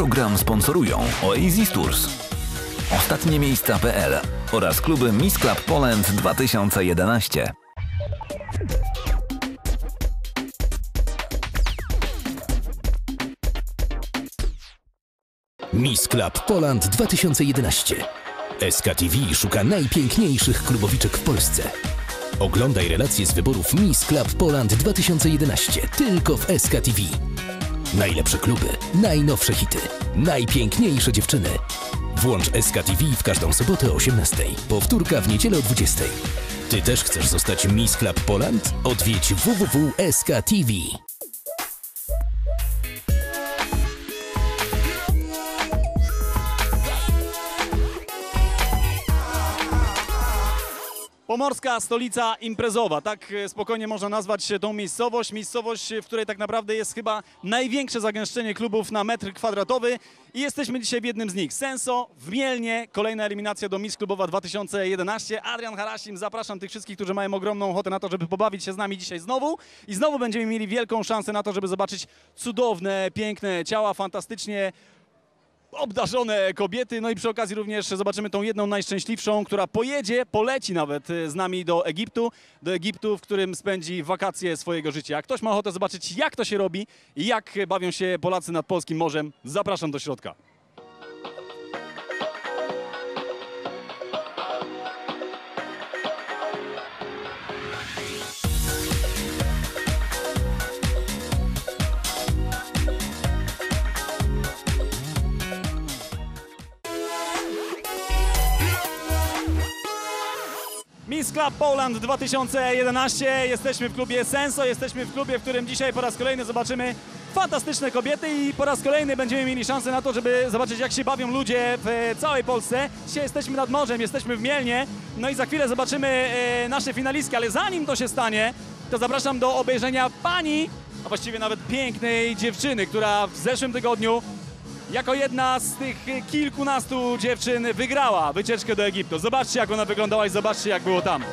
Program sponsorują Oasis Tours, Ostatnie Miejsca.pl oraz kluby Miss Club Poland 2011. Miss Club Poland 2011. SKTV szuka najpiękniejszych klubowiczek w Polsce. Oglądaj relacje z wyborów Miss Club Poland 2011 tylko w SKTV. Najlepsze kluby, najnowsze hity, najpiękniejsze dziewczyny. Włącz SKTV w każdą sobotę o 18. Powtórka w niedzielę o 20. Ty też chcesz zostać Miss Club Poland? Odwiedź www.skTV. Pomorska stolica imprezowa, tak e, spokojnie można nazwać tą miejscowość. Miejscowość, w której tak naprawdę jest chyba największe zagęszczenie klubów na metr kwadratowy i jesteśmy dzisiaj w jednym z nich. Senso w Mielnie, kolejna eliminacja do Miss Klubowa 2011. Adrian Harasim, zapraszam tych wszystkich, którzy mają ogromną ochotę na to, żeby pobawić się z nami dzisiaj znowu i znowu będziemy mieli wielką szansę na to, żeby zobaczyć cudowne, piękne ciała, fantastycznie obdarzone kobiety. No i przy okazji również zobaczymy tą jedną najszczęśliwszą, która pojedzie, poleci nawet y, z nami do Egiptu. Do Egiptu, w którym spędzi wakacje swojego życia. Ktoś ma ochotę zobaczyć, jak to się robi i jak bawią się Polacy nad polskim morzem, zapraszam do środka. Miss Club Poland 2011. Jesteśmy w klubie Senso, jesteśmy w klubie, w którym dzisiaj po raz kolejny zobaczymy fantastyczne kobiety i po raz kolejny będziemy mieli szansę na to, żeby zobaczyć jak się bawią ludzie w całej Polsce. Dzisiaj jesteśmy nad morzem, jesteśmy w Mielnie, no i za chwilę zobaczymy e, nasze finalistki, ale zanim to się stanie, to zapraszam do obejrzenia pani, a właściwie nawet pięknej dziewczyny, która w zeszłym tygodniu jako jedna z tych kilkunastu dziewczyn wygrała wycieczkę do Egiptu. Zobaczcie, jak ona wyglądała i zobaczcie, jak było tam.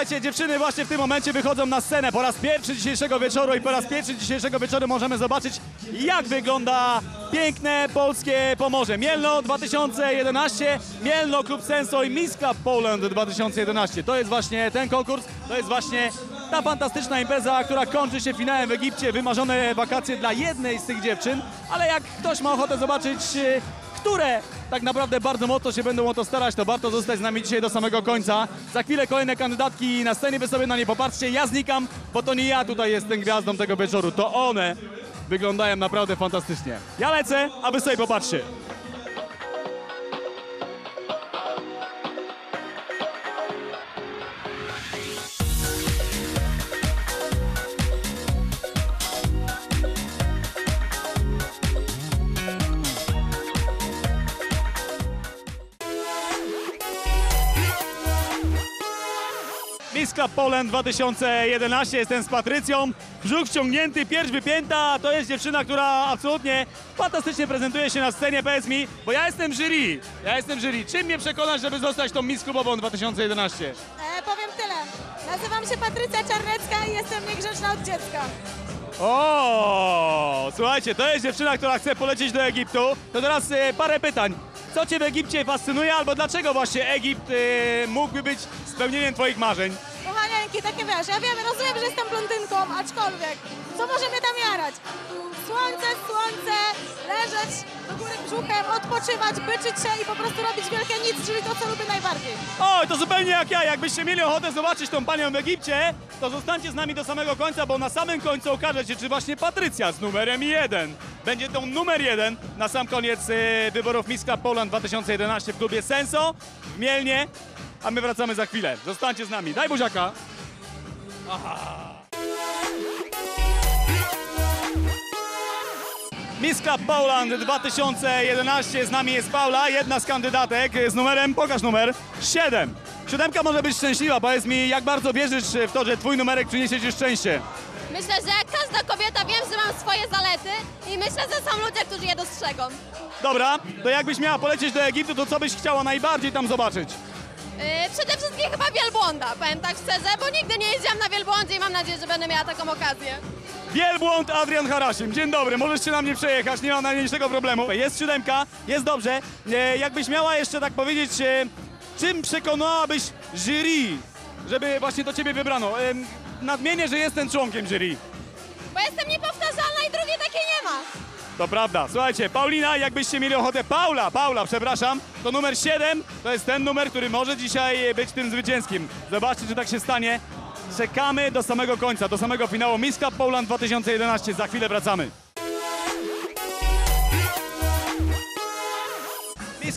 Słuchajcie, dziewczyny właśnie w tym momencie wychodzą na scenę po raz pierwszy dzisiejszego wieczoru i po raz pierwszy dzisiejszego wieczoru możemy zobaczyć, jak wygląda piękne polskie Pomorze. Mielno 2011, Mielno Klub Senso i Miss Club Poland 2011. To jest właśnie ten konkurs, to jest właśnie ta fantastyczna impreza, która kończy się finałem w Egipcie. Wymarzone wakacje dla jednej z tych dziewczyn, ale jak ktoś ma ochotę zobaczyć e, które tak naprawdę bardzo mocno się będą o to starać, to warto zostać z nami dzisiaj do samego końca. Za chwilę kolejne kandydatki na scenie, wy sobie na nie popatrzcie. Ja znikam, bo to nie ja tutaj jestem gwiazdą tego wieczoru, to one wyglądają naprawdę fantastycznie. Ja lecę, a wy sobie popatrzcie. Club Poland 2011, jestem z Patrycją. Brzuch wciągnięty, pierś wypięta, to jest dziewczyna, która absolutnie fantastycznie prezentuje się na scenie. Powiedz mi, bo ja jestem jury, ja jestem jury. Czym mnie przekonasz, żeby zostać tą Miss Klubową 2011? E, powiem tyle. Nazywam się Patrycja Czarnecka i jestem niegrzeczna od dziecka. O, słuchajcie, to jest dziewczyna, która chce polecieć do Egiptu. To teraz e, parę pytań. Co cię w Egipcie fascynuje, albo dlaczego właśnie Egipt e, mógłby być spełnieniem twoich marzeń? Takie wiesz, ja wiem, rozumiem, że jestem blondynką, aczkolwiek, co może mnie tam jarać? Słońce, słońce, leżeć do góry brzuchem, odpoczywać, byczyć się i po prostu robić wielkie nic, czyli to, co lubię najbardziej. Oj, to zupełnie jak ja. Jakbyście mieli ochotę zobaczyć tą panią w Egipcie, to zostańcie z nami do samego końca, bo na samym końcu okaże się, czy właśnie Patrycja z numerem jeden będzie tą numer jeden na sam koniec e, wyborów Club Poland 2011 w klubie Senso w Mielnie. A my wracamy za chwilę. Zostańcie z nami. Daj buziaka. Miss Club Poland 2011. Z nami jest Paula, jedna z kandydatek z numerem, pokaż numer, 7. Siódemka może być szczęśliwa. Powiedz mi, jak bardzo wierzysz w to, że twój numerek przyniesie ci szczęście? Myślę, że jak każda kobieta wiem, że mam swoje zalety i myślę, że są ludzie, którzy je dostrzegą. Dobra, to jakbyś miała polecieć do Egiptu, to co byś chciała najbardziej tam zobaczyć? Yy, przede wszystkim chyba wielbłąda, powiem tak szczerze, bo nigdy nie jeździłam na wielbłądzie i mam nadzieję, że będę miała taką okazję. Wielbłąd Adrian Harasim. Dzień dobry, możesz się na mnie przejechać, nie ma najmniejszego problemu. Jest siódemka, jest dobrze. E, jakbyś miała jeszcze tak powiedzieć, e, czym przekonałabyś jury, żeby właśnie do ciebie wybrano? E, nadmienię, że jestem członkiem jury. Bo jestem niepowtarzalna To prawda. Słuchajcie, Paulina, jakbyście mieli ochotę, Paula, Paula, przepraszam, to numer 7 to jest ten numer, który może dzisiaj być tym zwycięskim. Zobaczcie, czy tak się stanie. Czekamy do samego końca, do samego finału Miss Cup Poland 2011. Za chwilę wracamy.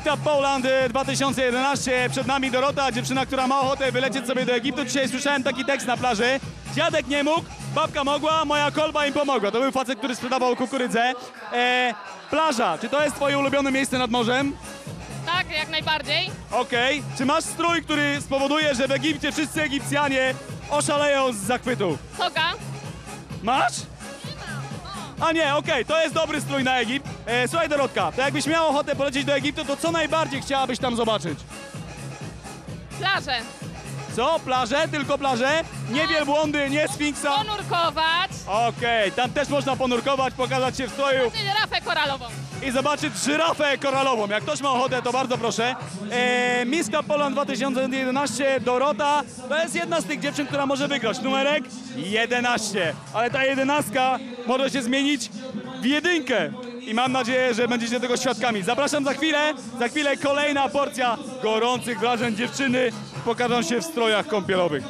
Miss Cup Poland y, 2011. Przed nami Dorota, dziewczyna, która ma ochotę wylecieć sobie do Egiptu. Dzisiaj słyszałem taki tekst na plaży. Dziadek nie mógł, babka mogła, moja kolba im pomogła. To był facet, który sprzedawał kukurydzę. E, plaża, czy to jest twoje ulubione miejsce nad morzem? Tak, jak najbardziej. Okej. Czy masz strój, który spowoduje, że w Egipcie wszyscy Egipcjanie oszaleją z zachwytu? Toga. Masz? A nie, okej, to jest dobry strój na Egipt. E, słuchaj Dorotka, to jakbyś miała ochotę polecieć do Egiptu, to co najbardziej chciałabyś tam zobaczyć? Plaże. Co? Plaże? Tylko plaże? Nie wielbłądy, nie sfinksa? Ponurkować. Okej, tam też można ponurkować, pokazać się w stroju Czyli rafę koralową. i zobaczyć żyrafę koralową. Jak ktoś ma ochotę, to bardzo proszę. E, Cup Poland 2011, Dorota, to jest jedna z tych dziewczyn, która może wygrać. Numerek 11. Ale ta jedenastka może się zmienić w jedynkę. I mam nadzieję, że będziecie tego świadkami. Zapraszam za chwilę. Za chwilę kolejna porcja gorących wrażeń dziewczyny pokażą się w strojach kąpielowych.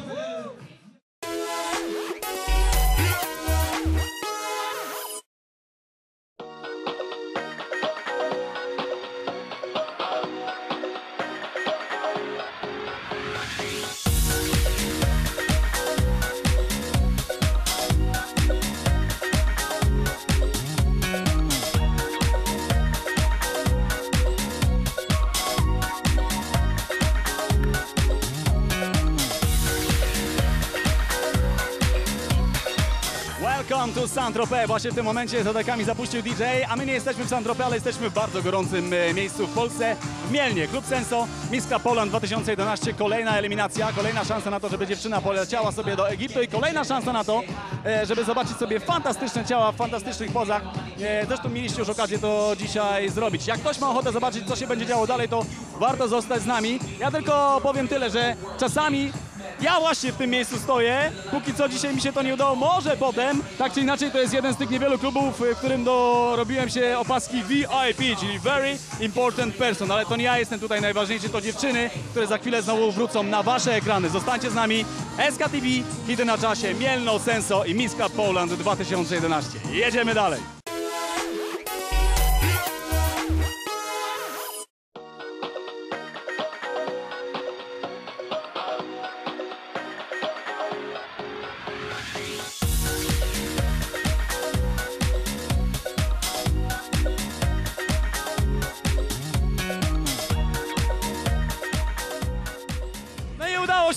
Welcome to Saint-Tropez. Właśnie w tym momencie za dekami zapuścił DJ, a my nie jesteśmy w Saint-Tropez, ale jesteśmy w bardzo gorącym e, miejscu w Polsce, w Mielnie. Klub Senso, Cup Poland 2011, kolejna eliminacja, kolejna szansa na to, żeby dziewczyna poleciała sobie do Egiptu i kolejna szansa na to, e, żeby zobaczyć sobie fantastyczne ciała w fantastycznych pozach. E, Zresztą mieliście już okazję to dzisiaj zrobić. Jak ktoś ma ochotę zobaczyć, co się będzie działo dalej, to warto zostać z nami. Ja tylko powiem tyle, że czasami ja właśnie w tym miejscu stoję. Póki co dzisiaj mi się to nie udało. Może potem, tak czy inaczej, to jest jeden z tych niewielu klubów, w którym dorobiłem się opaski VIP, czyli Very Important Person. Ale to nie ja jestem tutaj najważniejszy, to dziewczyny, które za chwilę znowu wrócą na wasze ekrany. Zostańcie z nami. SKTV, hity na czasie, Mielno, Senso i Cup Poland 2011. Jedziemy dalej.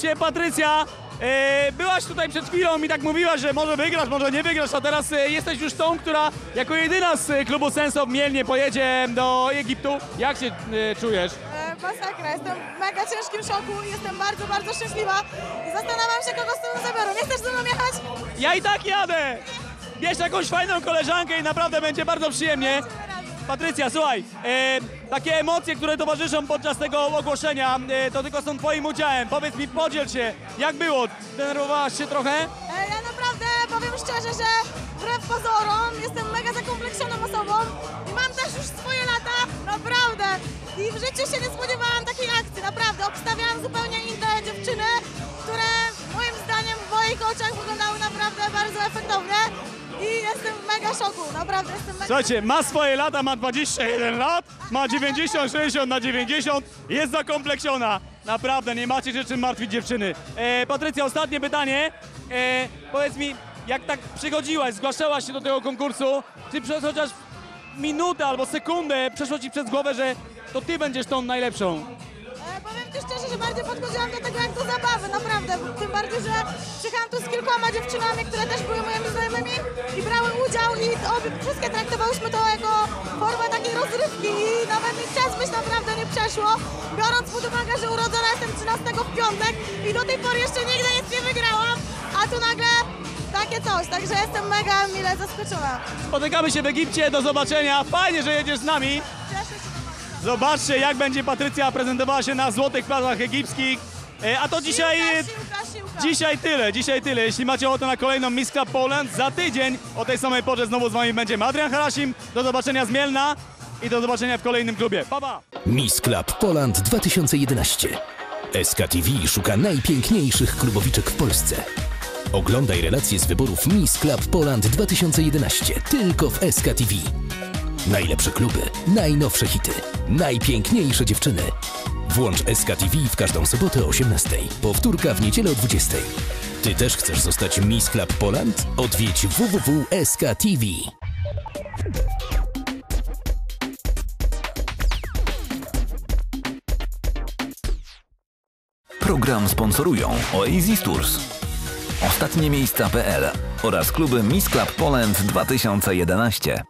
Się, Patrycja. E, byłaś tutaj przed chwilą i tak mówiłaś, że może wygrasz, może nie wygrasz, a teraz e, jesteś już tą, która jako jedyna z e, klubu Senso Mielnie pojedzie do Egiptu. Jak się czujesz? Masakra, jestem w mega ciężkim szoku i jestem bardzo, bardzo szczęśliwa. Zastanawiam się, kogo z tym zabiorą. Nie chcesz ze mną jechać? Ja i tak jadę! Bierz jakąś fajną koleżankę i naprawdę będzie bardzo przyjemnie. Patrycja, słuchaj, e, takie emocje, które towarzyszą podczas tego ogłoszenia, e, to tylko są twoim udziałem. Powiedz mi, podziel się, jak było? Denerwowałaś się trochę? E, ja naprawdę powiem szczerze, że wbrew pozorom jestem mega zakompleksioną osobą i mam też już swoje lata, naprawdę. I w życiu się nie spodziewałam takiej akcji, naprawdę. Obstawiałam zupełnie inne dziewczyny, które oczach wyglądały naprawdę bardzo efektownie. I jestem w mega szoku, naprawdę jestem mega... Słuchajcie, ma swoje lata, ma 21 lat, ma 90, 60 na 90, jest zakompleksiona. Naprawdę, nie macie się czym martwić dziewczyny. E, Patrycja, ostatnie pytanie. E, powiedz mi, jak tak przychodziłaś, zgłaszałaś się do tego konkursu, czy przez chociaż minutę albo sekundę przeszło ci przez głowę, że to ty będziesz tą najlepszą? Powiem ci szczerze, że bardziej podchodziłam do tego jak do zabawy, naprawdę. Tym bardziej, że przyjechałam tu z kilkoma dziewczynami, które też były moimi znajomymi i brały udział i obie, wszystkie traktowałyśmy to jako formę takiej rozrywki i nawet mi czas myśl naprawdę nie przeszło, biorąc pod uwagę, że urodzona jestem 13 w piątek i do tej pory jeszcze nigdy nic nie wygrałam, a tu nagle takie coś, także jestem mega mile zaskoczona. Spotykamy się w Egipcie, do zobaczenia. Fajnie, że jedziesz z nami. Zobaczcie, jak będzie Patrycja prezentowała się na złotych plażach egipskich. E, A to dzisiaj... Siłka, siłka, siłka. Dzisiaj tyle, dzisiaj tyle. Jeśli macie ochotę na kolejną Miss Club Poland, za tydzień o tej samej porze znowu z wami będziemy Adrian Harasim. Do zobaczenia z Mielna i do zobaczenia w kolejnym klubie. Pa, pa! Miss Club Poland 2011. SKTV szuka najpiękniejszych klubowiczek w Polsce. Oglądaj relacje z wyborów Miss Club Poland 2011 tylko w SKTV. Najlepsze kluby, najnowsze hity, najpiękniejsze dziewczyny. Włącz SKTV w każdą sobotę o 18. Powtórka w niedzielę o 20. Ty też chcesz zostać Miss Club Poland? Odwiedź www.skTV. Program sponsorują Oasis Tours, Ostatnie miejsca.pl oraz kluby Miss Club Poland 2011.